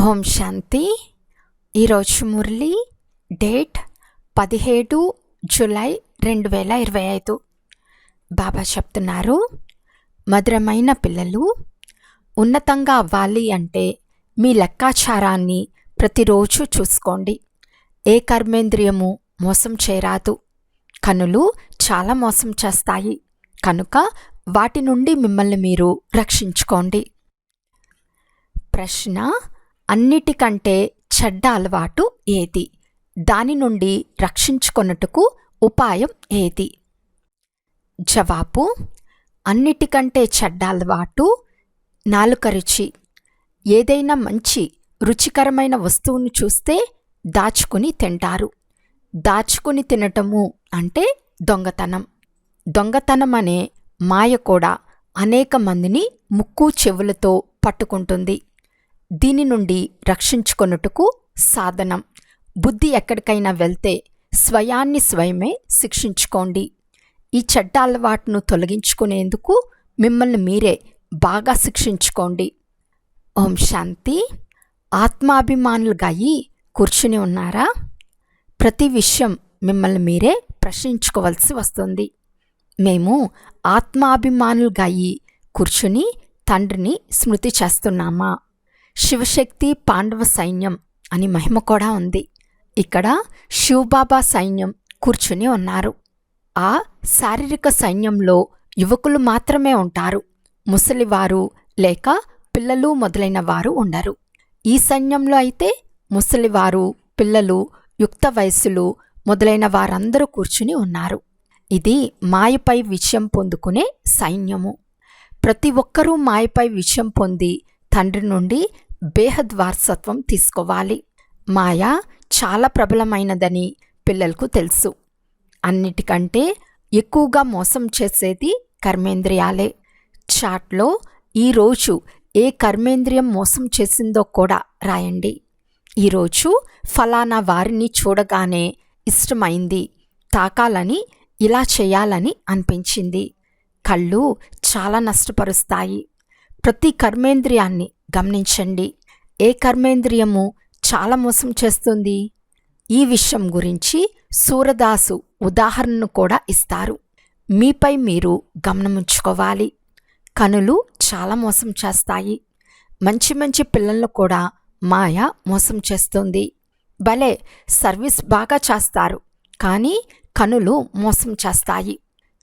ఓం శాంతి. ఈరోజు మురళి డేట్ పదిహేడు జులై రెండు వేల ఇరవై ఐదు. బాబా చెప్తున్నారు మధురమైన పిల్లలు ఉన్నతంగా అవ్వాలి అంటే మీ లెక్కాచారాన్ని ప్రతిరోజు చూసుకోండి. ఏ కర్మేంద్రియము మోసం చేరాదు కనులు చాలా మోసం చేస్తాయి. కనుక వాటి నుండి మిమ్మల్ని మీరు రక్షించుకోండి. ప్రశ్న అన్నిటికంటే చెడ్డ అలవాటు ఏది? దాని నుండి రక్షించుకొనుటకు ఉపాయం ఏది? జవాబు అన్నిటికంటే చెడ్డ అలవాటు నాలుక రుచి. ఏదైనా మంచి రుచికరమైన వస్తువును చూస్తే దాచుకుని తింటారు. దాచుకుని తినటము అంటే దొంగతనం. దొంగతనం అనే మాయ కూడా అనేక మందిని ముక్కు చెవులతో పట్టుకుంటుంది. దీని నుండి రక్షించుకొనుటకు సాధనం. బుద్ధి ఎక్కడికైనా వెళ్తే స్వయాన్ని స్వయమే శిక్షించుకోండి. ఈ చెడ్డ అలవాటును తొలగించుకునేందుకు మిమ్మల్ని మీరే బాగా శిక్షించుకోండి. ఓం శాంతి. ఆత్మాభిమానులుగా అయి కూర్చుని ఉన్నారా? ప్రతి విషయం మిమ్మల్ని మీరే ప్రశ్నించుకోవాల్సి వస్తుంది. మేము ఆత్మాభిమానులుగా అయి కూర్చుని తండ్రిని స్మృతి చేస్తున్నామా? శివశక్తి పాండవ సైన్యం అని మహిమ కూడా ఉంది. ఇక్కడ శివబాబా సైన్యం కూర్చుని ఉన్నారు. ఆ శారీరక సైన్యంలో యువకులు మాత్రమే ఉంటారు. ముసలివారు లేక పిల్లలు మొదలైన వారు ఉండరు. ఈ సైన్యంలో అయితే ముసలివారు పిల్లలు యుక్త వయస్సులు మొదలైన వారందరూ కూర్చుని ఉన్నారు. ఇది మాయపై విజయం పొందుకునే సైన్యము. ప్రతి ఒక్కరూ మాయపై విజయం పొంది తండ్రి నుండి బేహద్ వారసత్వం తీసుకోవాలి. మాయ చాలా ప్రబలమైనదని పిల్లలకు తెలుసు. అన్నిటికంటే ఎక్కువగా మోసం చేసేది కర్మేంద్రియాలే. చాట్లో ఈరోజు ఏ కర్మేంద్రియం మోసం చేసిందో కూడా రాయండి. ఈరోజు ఫలానా వారిని చూడగానే ఇష్టమైంది తాకాలని ఇలా చేయాలని అనిపించింది. కళ్ళు చాలా నష్టపరుస్తాయి. ప్రతి కర్మేంద్రియాన్ని గమనించండి ఏ కర్మేంద్రియము చాలా మోసం చేస్తుంది? ఈ విషయం గురించి సూరదాసు ఉదాహరణను కూడా ఇస్తారు. మీపై మీరు గమనముంచుకోవాలి. కనులు చాలా మోసం చేస్తాయి. మంచి మంచి పిల్లలను కూడా మాయ మోసం చేస్తుంది. భలే సర్వీస్ బాగా చేస్తారు. కానీ కనులు మోసం చేస్తాయి.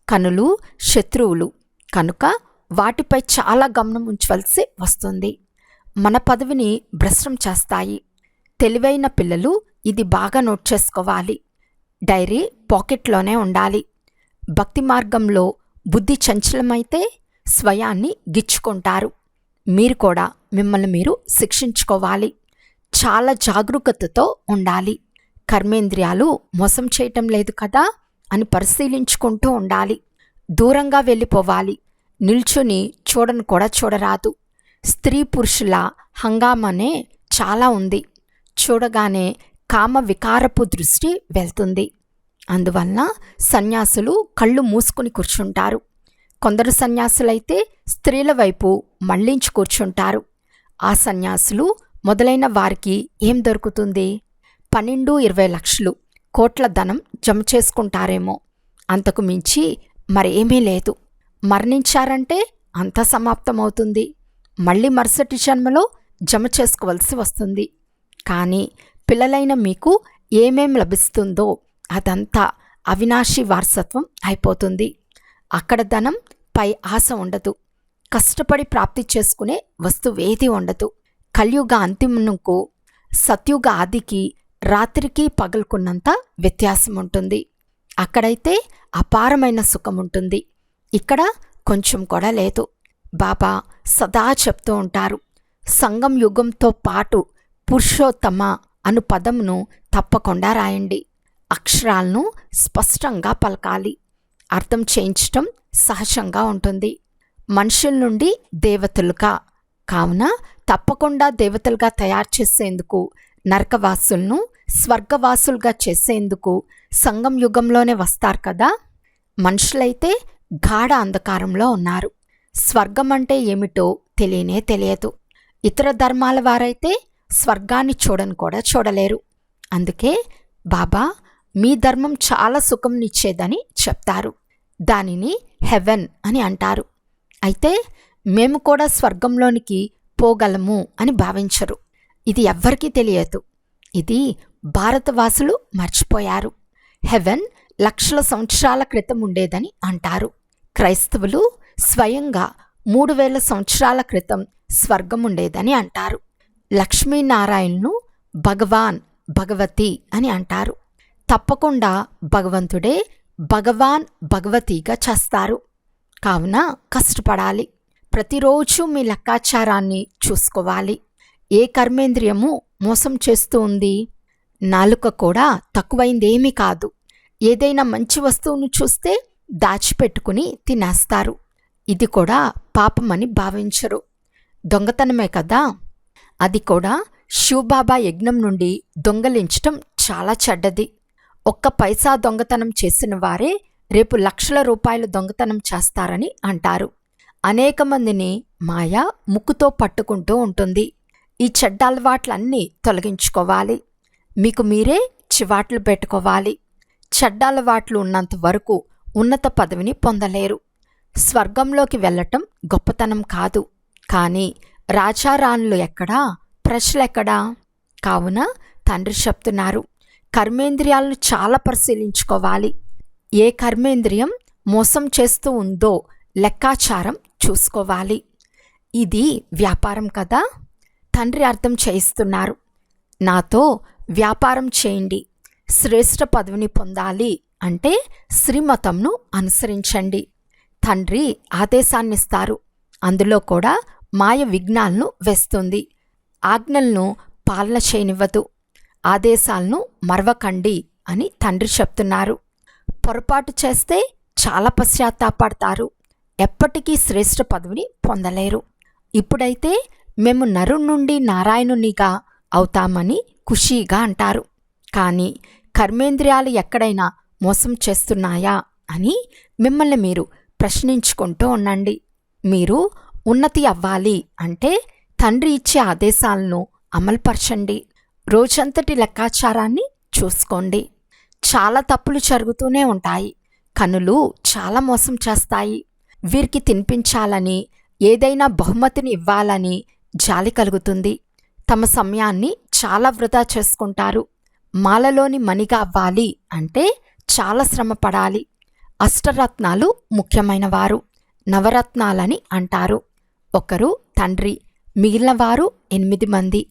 కనులు శత్రువులు. కనుక వాటిపై చాలా గమనం ఉంచవలసి వస్తుంది. మన పదవిని భ్రష్టం చేస్తాయి. తెలివైన పిల్లలు ఇది బాగా నోట్ చేసుకోవాలి. డైరీ పాకెట్లోనే ఉండాలి. భక్తి మార్గంలో బుద్ధి చంచలమైతే స్వయాన్ని గిచ్చుకుంటారు. మీరు కూడా మిమ్మల్ని మీరు శిక్షించుకోవాలి. చాలా జాగరూకతతో ఉండాలి. కర్మేంద్రియాలు మోసం చేయటం లేదు కదా అని పరిశీలించుకుంటూ ఉండాలి. దూరంగా వెళ్ళిపోవాలి. నిల్చుని చూడను కూడా చూడరాదు. స్త్రీ పురుషుల హంగామనే చాలా ఉంది. చూడగానే కామ వికారపు దృష్టి వెళ్తుంది. అందువల్ల సన్యాసులు కళ్ళు మూసుకుని కూర్చుంటారు. కొందరు సన్యాసులైతే స్త్రీల వైపు మళ్ళించి కూర్చుంటారు. ఆ సన్యాసులు మొదలైన వారికి ఏం దొరుకుతుంది? పన్నెండు ఇరవై లక్షలు కోట్ల ధనం జమ చేసుకుంటారేమో. అంతకు మించి మరేమీ లేదు. మరణించారంటే అంత సమాప్తమవుతుంది. మళ్ళీ మరుసటి జన్మలో జమ చేసుకోవలసి వస్తుంది. కానీ పిల్లలైన మీకు ఏమేం లభిస్తుందో అదంతా అవినాశి వారసత్వం అయిపోతుంది. అక్కడ ధనం పై ఆశ ఉండదు. కష్టపడి ప్రాప్తి చేసుకునే వస్తువేది ఉండదు. కలియుగ అంతిమునకు సత్యుగ ఆదికి రాత్రికి పగలుకున్నంత వ్యత్యాసం ఉంటుంది. అక్కడైతే అపారమైన సుఖం ఉంటుంది. ఇక్కడ కొంచెం కూడా లేదు. బాబా సదా చెప్తూ ఉంటారు. సంగం యుగంతో పాటు పురుషోత్తమ అను పదమును తప్పకుండా రాయండి. అక్షరాలను స్పష్టంగా పలకాలి. అర్థం చేయించటం సహజంగా ఉంటుంది. మనుషుల నుండి దేవతలుగా కావున తప్పకుండా దేవతలుగా తయారు చేసేందుకు నరకవాసులను స్వర్గవాసులుగా చేసేందుకు సంగం యుగంలోనే వస్తారు కదా? మనుషులైతే గాఢ అంధకారంలో ఉన్నారు. స్వర్గం అంటే ఏమిటో తెలియనే తెలియదు. ఇతర ధర్మాల వారైతే స్వర్గాన్ని చూడని కూడా చూడలేరు. అందుకే బాబా మీ ధర్మం చాలా సుఖంనిచ్చేదని చెప్తారు. దానిని హెవెన్ అని అంటారు. అయితే మేము కూడా స్వర్గంలోనికి పోగలము అని భావించరు. ఇది ఎవ్వరికీ తెలియదు. ఇది భారతవాసులు మర్చిపోయారు. హెవెన్ లక్షల సంవత్సరాల క్రితం ఉండేదని అంటారు. క్రైస్తవులు స్వయంగా మూడు వేల సంవత్సరాల క్రితం స్వర్గం ఉండేదని అంటారు. లక్ష్మీనారాయణను భగవాన్ భగవతి అని అంటారు. తప్పకుండా భగవంతుడే భగవాన్ భగవతిగా చేస్తారు. కావున కష్టపడాలి. ప్రతిరోజు మీ లెక్కాచారాన్ని చూసుకోవాలి. ఏ కర్మేంద్రియము మోసం చేస్తూ ఉంది? నాలుక కూడా తక్కువైందేమీ కాదు. ఏదైనా మంచి వస్తువును చూస్తే దాచిపెట్టుకుని తినేస్తారు. ఇది కూడా పాపమని భావించరు. దొంగతనమే కదా. అది కూడా శివబాబా యజ్ఞం నుండి దొంగలించటం చాలా చెడ్డది. ఒక్క పైసా దొంగతనం చేసిన వారే రేపు లక్షల రూపాయలు దొంగతనం చేస్తారని అంటారు. అనేక మందిని మాయ ముక్కుతో పట్టుకుంటూ ఉంటుంది. ఈ చెడ్డ అలవాట్లన్నీ తొలగించుకోవాలి. మీకు మీరే చివాట్లు పెట్టుకోవాలి. చెడ్డ అలవాట్లు ఉన్నంత వరకు ఉన్నత పదవిని పొందలేరు. స్వర్గంలోకి వెళ్ళటం గొప్పతనం కాదు. కానీ రాజారాణులు ఎక్కడా? ప్రజలెక్కడా కావున తండ్రి చెప్తున్నారు కర్మేంద్రియాలను చాలా పరిశీలించుకోవాలి. ఏ కర్మేంద్రియం మోసం చేస్తూ ఉందో లెక్కాచారం చూసుకోవాలి. ఇది వ్యాపారం కదా? తండ్రి అర్థం చేయిస్తున్నారు నాతో వ్యాపారం చేయండి శ్రేష్ఠ పదవిని పొందాలి అంటే శ్రీమతంను అనుసరించండి. తండ్రి ఆదేశాన్నిస్తారు. అందులో కూడా మాయ విఘ్నాలను వేస్తుంది. ఆజ్ఞలను పాలన చేయనివ్వదు. ఆదేశాలను మరవకండి అని తండ్రి చెప్తున్నారు. పొరపాటు చేస్తే చాలా పశ్చాత్తాపడతారు. ఎప్పటికీ శ్రేష్ఠ పదవిని పొందలేరు. ఇప్పుడైతే మేము నరు నుండి నారాయణునిగా అవుతామని ఖుషీగా అంటారు. కానీ కర్మేంద్రియాలు ఎక్కడైనా మోసం చేస్తున్నాయా అని మిమ్మల్ని మీరు ప్రశ్నించుకుంటూ ఉండండి. మీరు ఉన్నతి అవ్వాలి అంటే తండ్రి ఇచ్చే ఆదేశాలను అమలుపరచండి. రోజంతటి లెక్కాచారాన్ని చూసుకోండి. చాలా తప్పులు జరుగుతూనే ఉంటాయి. కనులు చాలా మోసం చేస్తాయి. వీరికి తినిపించాలని ఏదైనా బహుమతిని ఇవ్వాలని జాలి కలుగుతుంది. తమ సమయాన్ని చాలా వృధా చేసుకుంటారు. మాలలోని మణిగా అవ్వాలి అంటే చాలా శ్రమ పడాలి అష్టరత్నాలు ముఖ్యమైనవారు. నవరత్నాలని అంటారు. ఒకరు తండ్రి మిగిలినవారు ఎనిమిది మంది.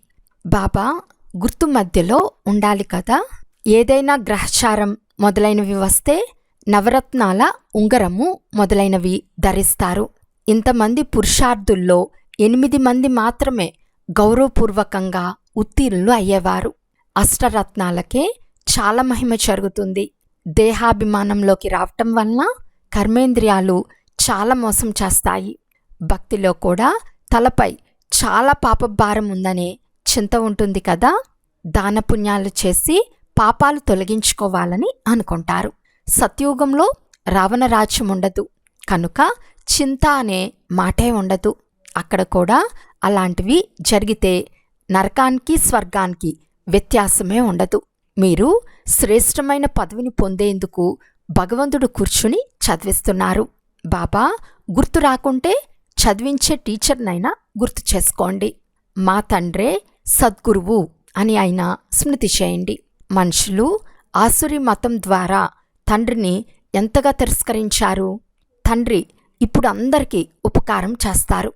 బాబా గుర్తు మధ్యలో ఉండాలి కదా? ఏదైనా గ్రహచారం మొదలైనవి వస్తే నవరత్నాల ఉంగరము మొదలైనవి ధరిస్తారు. ఇంతమంది పురుషార్థుల్లో ఎనిమిది మంది మాత్రమే గౌరవపూర్వకంగా ఉత్తీర్ణులు అయ్యేవారు. అష్టరత్నాలకే చాలా మహిమ జరుగుతుంది. దేహాభిమానంలోకి రావటం వలన కర్మేంద్రియాలు చాలా మోసం చేస్తాయి. భక్తిలో కూడా తలపై చాలా పాపభారం ఉందనే చింత ఉంటుంది కదా? దానపుణ్యాలు చేసి పాపాలు తొలగించుకోవాలని అనుకుంటారు. సత్యుగంలో రావణ రాజ్యం ఉండదు. కనుక చింత అనే మాటే ఉండదు. అక్కడ కూడా అలాంటివి జరిగితే నరకానికి స్వర్గానికి వ్యత్యాసమే ఉండదు. మీరు శ్రేష్టమైన పదవిని పొందేందుకు భగవంతుడు కూర్చుని చదివిస్తున్నారు. బాబా గుర్తు రాకుంటే చదివించే టీచర్నైనా గుర్తు చేసుకోండి. మా తండ్రే సద్గురువు అని ఆయన స్మృతి చేయండి. మనుషులు ఆసురి మతం ద్వారా తండ్రిని ఎంతగా తిరస్కరించారు? తండ్రి ఇప్పుడు అందరికీ ఉపకారం చేస్తారు.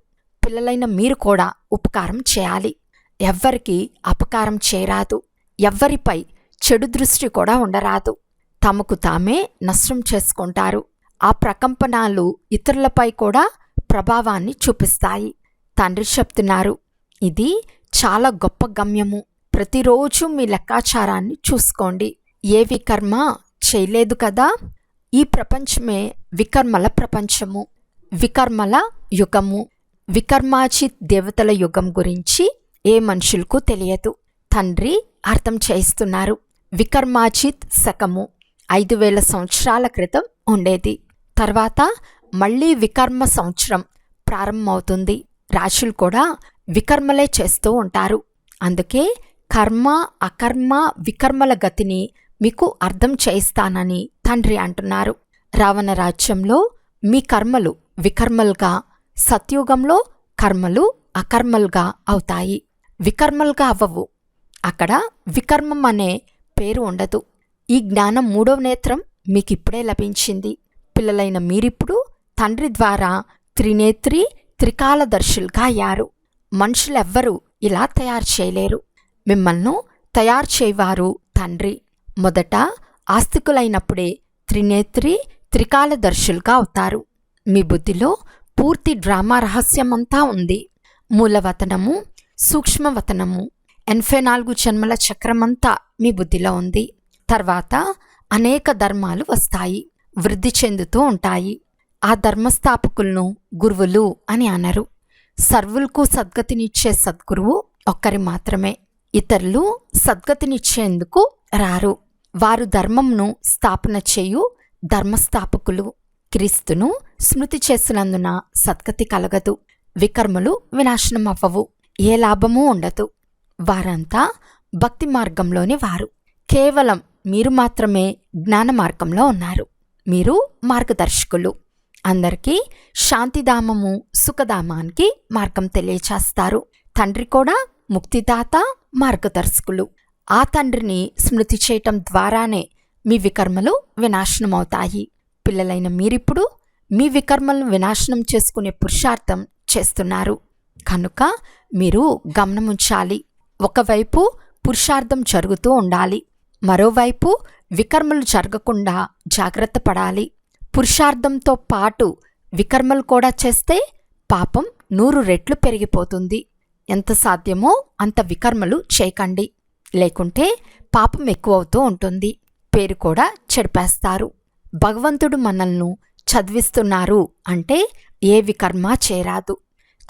పిల్లలైన మీరు కూడా ఉపకారం చేయాలి. ఎవ్వరికీ అపకారం చేయరాదు. ఎవ్వరిపై చెడు దృష్టి కూడా ఉండరాదు. తమకు తామే నష్టం చేసుకుంటారు. ఆ ప్రకంపనాలు ఇతరులపై కూడా ప్రభావాన్ని చూపిస్తాయి. తండ్రి చెప్తున్నారు ఇది చాలా గొప్ప గమ్యము. ప్రతిరోజు మీ లెక్కాచారాన్ని చూసుకోండి. ఏ వికర్మ చేయలేదు కదా? ఈ ప్రపంచమే వికర్మల ప్రపంచము. వికర్మల యుగము. వికర్మాచిత్ దేవతల యుగం గురించి ఏ మనుషులకు తెలియదు. తండ్రి అర్థం చేయిస్తున్నారు. వికర్మాజిత్ శకము ఐదు వేల సంవత్సరాల క్రితం ఉండేది. తర్వాత మళ్ళీ వికర్మ సంవత్సరం ప్రారంభమవుతుంది. రాశులు కూడా వికర్మలే చేస్తూ ఉంటారు. అందుకే కర్మ అకర్మ వికర్మల గతిని మీకు అర్థం చేయిస్తానని తండ్రి అంటున్నారు. రావణ రాజ్యంలో మీ కర్మలు వికర్మలుగా సత్యుగంలో కర్మలు అకర్మలుగా అవుతాయి. వికర్మలుగా అవ్వవు. అక్కడ వికర్మం అనే పేరు ఉండదు. ఈ జ్ఞానం మూడవ నేత్రం మీకు ఇప్పుడే లభించింది. పిల్లలైన మీరిప్పుడు తండ్రి ద్వారా త్రినేత్రి త్రికాలదర్శులుగా అయ్యారు. మనుషులెవ్వరూ ఇలా తయారు చేయలేరు. మిమ్మల్ని తయారు చేయవారు తండ్రి. మొదట ఆస్తికులైనప్పుడే త్రినేత్రి త్రికాలదర్శులుగా అవుతారు. మీ బుద్ధిలో పూర్తి డ్రామా రహస్యమంతా ఉంది. మూలవతనము సూక్ష్మవతనము. ఎనభై నాలుగు జన్మల చక్రమంతా మీ బుద్ధిలో ఉంది. తర్వాత అనేక ధర్మాలు వస్తాయి వృద్ధి చెందుతూ ఉంటాయి. ఆ ధర్మస్థాపకులను గురువులు అని అనరు. సర్వులకు సద్గతినిచ్చే సద్గురువు ఒక్కరి మాత్రమే. ఇతరులు సద్గతినిచ్చేందుకు రారు. వారు ధర్మంను స్థాపన చేయు ధర్మస్థాపకులు. క్రీస్తును స్మృతి చేసినందున సద్గతి కలగదు. వికర్మలు వినాశనం అవ్వవు ఏ లాభమూ ఉండదు. వారంతా భక్తి మార్గంలోని వారు. కేవలం మీరు మాత్రమే జ్ఞాన మార్గంలో ఉన్నారు. మీరు మార్గదర్శకులు. అందరికీ శాంతిధామము సుఖధామానికి మార్గం తెలియచేస్తారు. తండ్రి కూడా ముక్తిదాత మార్గదర్శకులు. ఆ తండ్రిని స్మృతి చేయటం ద్వారానే మీ వికర్మలు వినాశనమవుతాయి. పిల్లలైన మీరిప్పుడు మీ వికర్మలను వినాశనం చేసుకునే పురుషార్థం చేస్తున్నారు. కనుక మీరు గమనముంచాలి. ఒకవైపు పురుషార్థం జరుగుతూ ఉండాలి మరోవైపు వికర్మలు జరగకుండా జాగ్రత్త పడాలి. పురుషార్థంతో పాటు వికర్మలు కూడా చేస్తే పాపం నూరు రెట్లు పెరిగిపోతుంది. ఎంత సాధ్యమో అంత వికర్మలు చేయకండి. లేకుంటే పాపం ఎక్కువవుతూ ఉంటుంది. పేరు కూడా చెడిపేస్తారు. భగవంతుడు మనల్ని చదివిస్తున్నారు అంటే ఏ వికర్మ చేరాదు.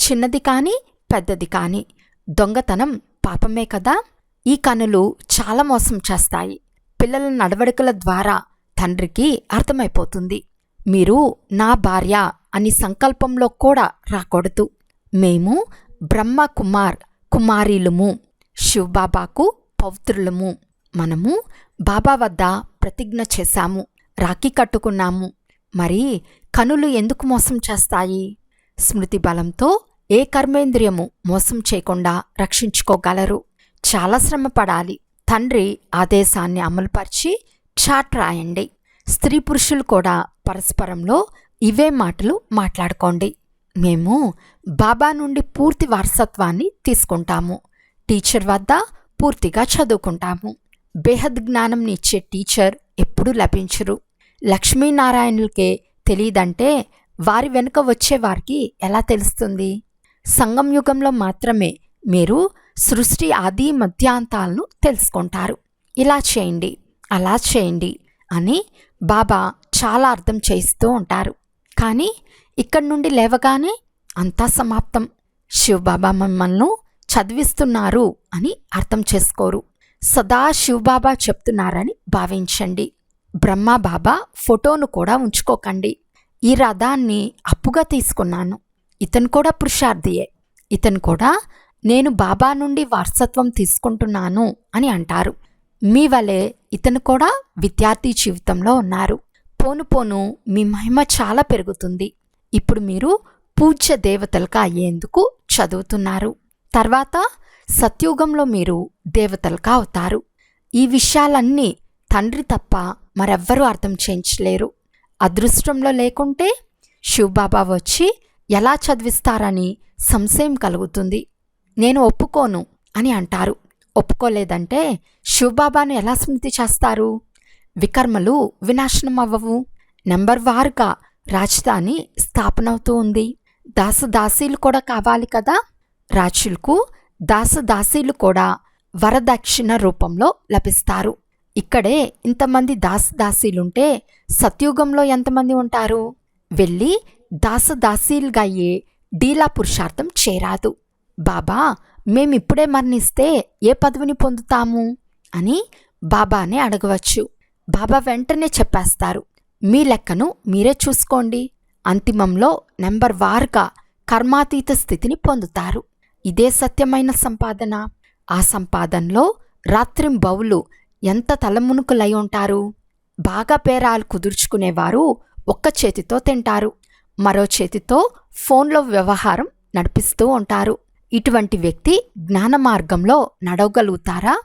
చిన్నది కానీ పెద్దది కానీ దొంగతనం పాపమే కదా? ఈ కనులు చాలా మోసం చేస్తాయి. పిల్లల నడవడికల ద్వారా తండ్రికి అర్థమైపోతుంది. మీరు నా భార్య అని సంకల్పంలో కూడా రాకూడదు. మేము బ్రహ్మ కుమార్ కుమారీలము శివబాబాకు పౌత్రులము. మనము బాబా వద్ద ప్రతిజ్ఞ చేశాము రాఖీ కట్టుకున్నాము. మరి కనులు ఎందుకు మోసం చేస్తాయి? స్మృతి బలంతో ఏ కర్మేంద్రియము మోసం చేయకుండా రక్షించుకోగలరు? చాలా శ్రమ పడాలి తండ్రి ఆదేశాన్ని అమలుపరిచి చాట్ రాయండి. స్త్రీ పురుషులు కూడా పరస్పరంలో ఇవే మాటలు మాట్లాడుకోండి. మేము బాబా నుండి పూర్తి వారసత్వాన్ని తీసుకుంటాము. టీచర్ వద్ద పూర్తిగా చదువుకుంటాము. బేహద్ జ్ఞానంని ఇచ్చే టీచర్ ఎప్పుడూ లభించరు. లక్ష్మీనారాయణులకే తెలియదంటే వారి వెనుక వచ్చే వారికి ఎలా తెలుస్తుంది? సంగం యుగంలో మాత్రమే మీరు సృష్టి ఆది మధ్యాంతాలను తెలుసుకుంటారు. ఇలా చేయండి అలా చేయండి అని బాబా చాలా అర్థం చేయిస్తూ ఉంటారు. కానీ ఇక్కడి నుండి లేవగానే అంతా సమాప్తం. శివబాబా మమ్మల్ని చదివిస్తున్నారు అని అర్థం చేసుకోరు. సదా శివబాబా చెప్తున్నారని భావించండి. బ్రహ్మ బాబా ఫోటోను కూడా ఉంచుకోకండి. ఈ రథాన్ని అప్పుగా తీసుకున్నాను. ఇతను కూడా పురుషార్థియే. ఇతను కూడా నేను బాబా నుండి వారసత్వం తీసుకుంటున్నాను అని అంటారు. మీ వలె ఇతను కూడా విద్యార్థి జీవితంలో ఉన్నారు. పోను పోను మీ మహిమ చాలా పెరుగుతుంది. ఇప్పుడు మీరు పూజ్య దేవతలుగా అయ్యేందుకు చదువుతున్నారు. తర్వాత సత్యుగంలో మీరు దేవతలుగా అవుతారు. ఈ విషయాలన్నీ తండ్రి తప్ప మరెవ్వరూ అర్థం చేయించలేరు. అదృష్టంలో లేకుంటే శివబాబా వచ్చి ఎలా చదివిస్తారని సంశయం కలుగుతుంది. నేను ఒప్పుకోను అని అంటారు. ఒప్పుకోలేదంటే శివబాబాను ఎలా స్మృతి చేస్తారు? వికర్మలు వినాశనం అవ్వవు నెంబర్ వారుగా రాజధాని స్థాపనవుతూ ఉంది. దాసదాసీలు కూడా కావాలి కదా? రాజులకు దాసదాసీలు కూడా వరదక్షిణ రూపంలో లభిస్తారు. ఇక్కడే ఇంతమంది దాసదాసీలుంటే సత్యుగంలో ఎంతమంది ఉంటారు? వెళ్ళి దాసదాసీలుగా అయ్యే డీలా పురుషార్థం చేరాదు. బాబా మేమిప్పుడే మరణిస్తే ఏ పదవిని పొందుతాము? అని బాబానే అడగవచ్చు. బాబా వెంటనే చెప్పేస్తారు మీ లెక్కను మీరే చూసుకోండి. అంతిమంలో నెంబర్ వారుగా కర్మాతీత స్థితిని పొందుతారు. ఇదే సత్యమైన సంపాదన. ఆ సంపాదనలో రాత్రింబవులు ఎంత తలమునుకులై ఉంటారు? బాగా పేరాలు కుదుర్చుకునేవారు ఒక్క చేతితో తింటారు. మరో చేతితో ఫోన్లో వ్యవహారం నడిపిస్తూ ఉంటారు. ఇటువంటి వ్యక్తి జ్ఞాన మార్గంలో నడవగలుగుతారా?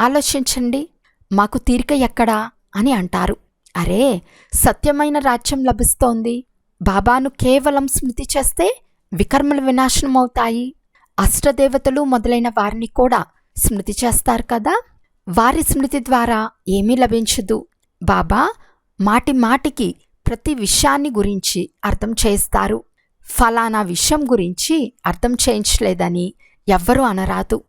ఆలోచించండి. మాకు తీరిక ఎక్కడా? అని అంటారు. అరే సత్యమైన రాజ్యం లభిస్తోంది. బాబాను కేవలం స్మృతి చేస్తే వికర్మలు వినాశనం అవుతాయి అష్టదేవతలు మొదలైన వారిని కూడా స్మృతి చేస్తారు కదా? వారి స్మృతి ద్వారా ఏమీ లభించదు. బాబా మాటి మాటికి ప్రతి విషయాన్ని గురించి అర్థం చేస్తారు. ఫలానా విషయం గురించి అర్థం చేయించలేదని ఎవ్వరూ అనరాదు.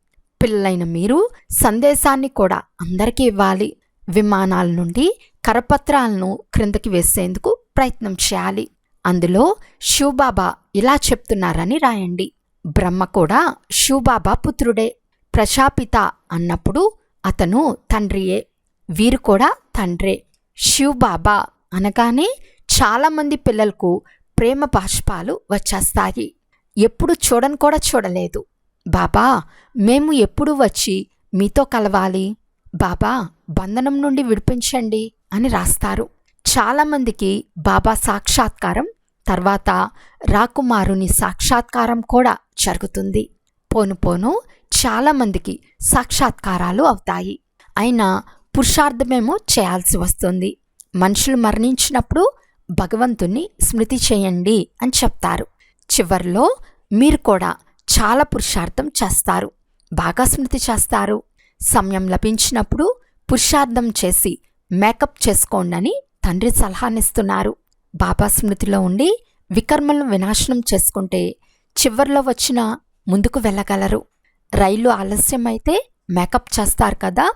పిల్లలైన మీరు సందేశాన్ని కూడా అందరికీ ఇవ్వాలి. విమానాల నుండి కరపత్రాలను క్రిందకి వేసేందుకు ప్రయత్నం చేయాలి. అందులో శివబాబా ఇలా చెప్తున్నారని రాయండి. బ్రహ్మ కూడా శివబాబా పుత్రుడే. ప్రజాపిత అన్నప్పుడు అతను తండ్రియే. వీరు కూడా తండ్రే. శివబాబా అనగానే చాలామంది పిల్లలకు ప్రేమ బాష్పాలు వచ్చేస్తాయి. ఎప్పుడు చూడని కూడా చూడలేదు. బాబా మేము ఎప్పుడు వచ్చి మీతో కలవాలి? బాబా బంధనం నుండి విడిపించండి అని రాస్తారు. చాలామందికి బాబా సాక్షాత్కారం తర్వాత రాకుమారుని సాక్షాత్కారం కూడా జరుగుతుంది. పోను పోను చాలామందికి సాక్షాత్కారాలు అవుతాయి. అయినా పురుషార్థమేమో చేయాల్సి వస్తుంది. మనుషులు మరణించినప్పుడు భగవంతుణ్ణి స్మృతి చేయండి అని చెప్తారు. చివర్లో మీరు కూడా చాలా పురుషార్థం చేస్తారు. బాగా స్మృతి చేస్తారు. సమయం లభించినప్పుడు పురుషార్థం చేసి మేకప్ చేసుకోండని తండ్రి సలహానిస్తున్నారు. బాబా స్మృతిలో ఉండి వికర్మలను వినాశనం చేసుకుంటే చివరిలో వచ్చిన ముందుకు వెళ్ళగలరు. రైలు ఆలస్యమైతే మేకప్ చేస్తారు కదా?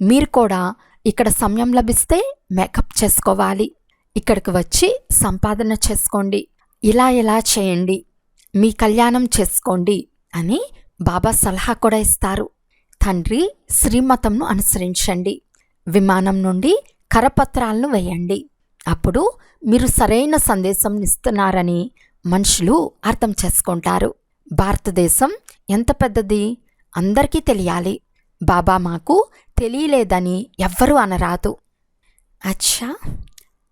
మీరు కూడా ఇక్కడ సమయం లభిస్తే మేకప్ చేసుకోవాలి. ఇక్కడికి వచ్చి సంపాదన చేసుకోండి. ఇలా ఇలా చేయండి. మీ కళ్యాణం చేసుకోండి అని బాబా సలహా కూడా ఇస్తారు. తండ్రి శ్రీమతంను అనుసరించండి. విమానం నుండి కరపత్రాలను వేయండి. అప్పుడు మీరు సరైన సందేశం ఇస్తున్నారని మనుషులు అర్థం చేసుకుంటారు. భారతదేశం ఎంత పెద్దది? అందరికీ తెలియాలి. బాబా మాకు తెలియలేదని ఎవ్వరూ అనరాదు. అచ్చా!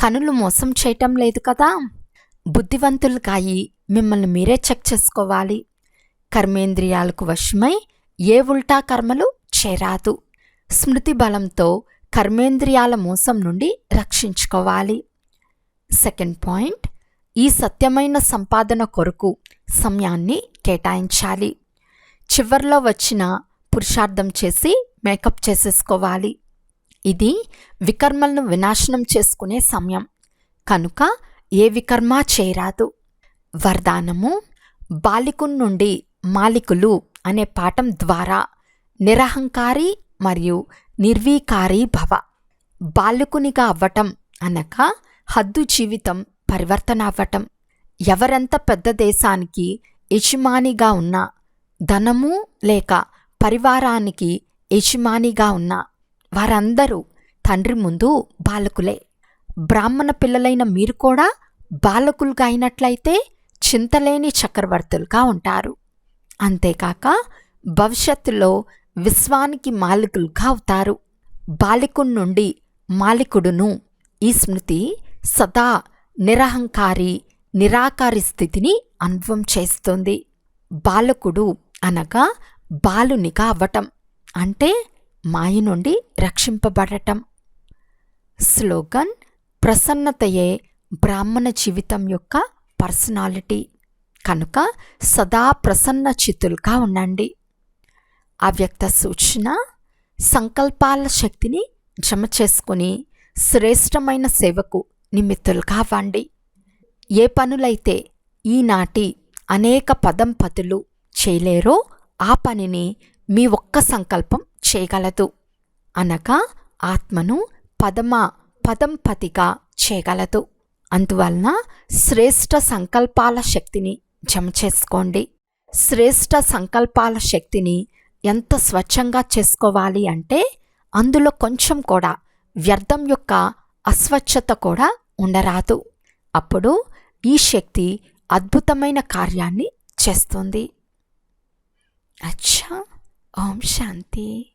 కనులు మోసం చేయటం లేదు కదా. బుద్ధివంతులు కాయి మిమ్మల్ని మీరే చెక్ చేసుకోవాలి. కర్మేంద్రియాలకు వశమై ఏ ఉల్టా కర్మలు చేరాదు. స్మృతి బలంతో కర్మేంద్రియాల మోసం నుండి రక్షించుకోవాలి. సెకండ్ పాయింట్ ఈ సత్యమైన సంపాదన కొరకు సమయాన్ని కేటాయించాలి. చివర్లో వచ్చిన పురుషార్థం చేసి మేకప్ చేసేసుకోవాలి. ఇది వికర్మలను వినాశనం చేసుకునే సమయం. కనుక ఏ వికర్మ చేయరాదు వరదానము బాలికున్ నుండి మాలికులు అనే పాఠం ద్వారా నిరహంకారి మరియు నిర్వీకారి భవ. బాలికునిగా అవ్వటం అనగా హద్దు జీవితం పరివర్తన అవ్వటం ఎవరెంత పెద్ద దేశానికి యజమానిగా ఉన్నా ధనము లేక పరివారానికి యజమానిగా ఉన్నా వారందరూ తండ్రి ముందు బాలకులే. బ్రాహ్మణ పిల్లలైన మీరు కూడా బాలకులుగా అయినట్లయితే చింతలేని చక్రవర్తులుగా ఉంటారు. అంతేకాక భవిష్యత్తులో విశ్వానికి మాలికులుగా అవుతారు. బాలికుడి నుండి మాలికుడును ఈ స్మృతి సదా నిరహంకారి నిరాకారి స్థితిని అన్వం చేస్తుంది. బాలకుడు అనగా బాలునిగా అవ్వటం. అంటే మాయ నుండి రక్షింపబడటం. స్లోగన్ ప్రసన్నతయే బ్రాహ్మణ జీవితం యొక్క పర్సనాలిటీ. కనుక సదా ప్రసన్న చిత్తులుగా ఉండండి. అవ్యక్త సూచన సంకల్పాల శక్తిని జమ చేసుకుని శ్రేష్టమైన సేవకు నిమిత్తులుగా కావండి ఏ పనులైతే ఈనాటి అనేక పదం పదులు చేయలేరో ఆ పనిని మీ ఒక్క సంకల్పం చేయగలదు. అనగా ఆత్మను పదమ పదంపతిగా చేయగలదు. అందువలన శ్రేష్ఠ సంకల్పాల శక్తిని జమ చేసుకోండి. శ్రేష్ఠ సంకల్పాల శక్తిని ఎంత స్వచ్ఛంగా చేసుకోవాలి అంటే అందులో కొంచెం కూడా వ్యర్థం యొక్క అస్వచ్ఛత కూడా ఉండరాదు. అప్పుడు ఈ శక్తి అద్భుతమైన కార్యాన్ని చేస్తుంది. అచ్చా ఓం శాంతి.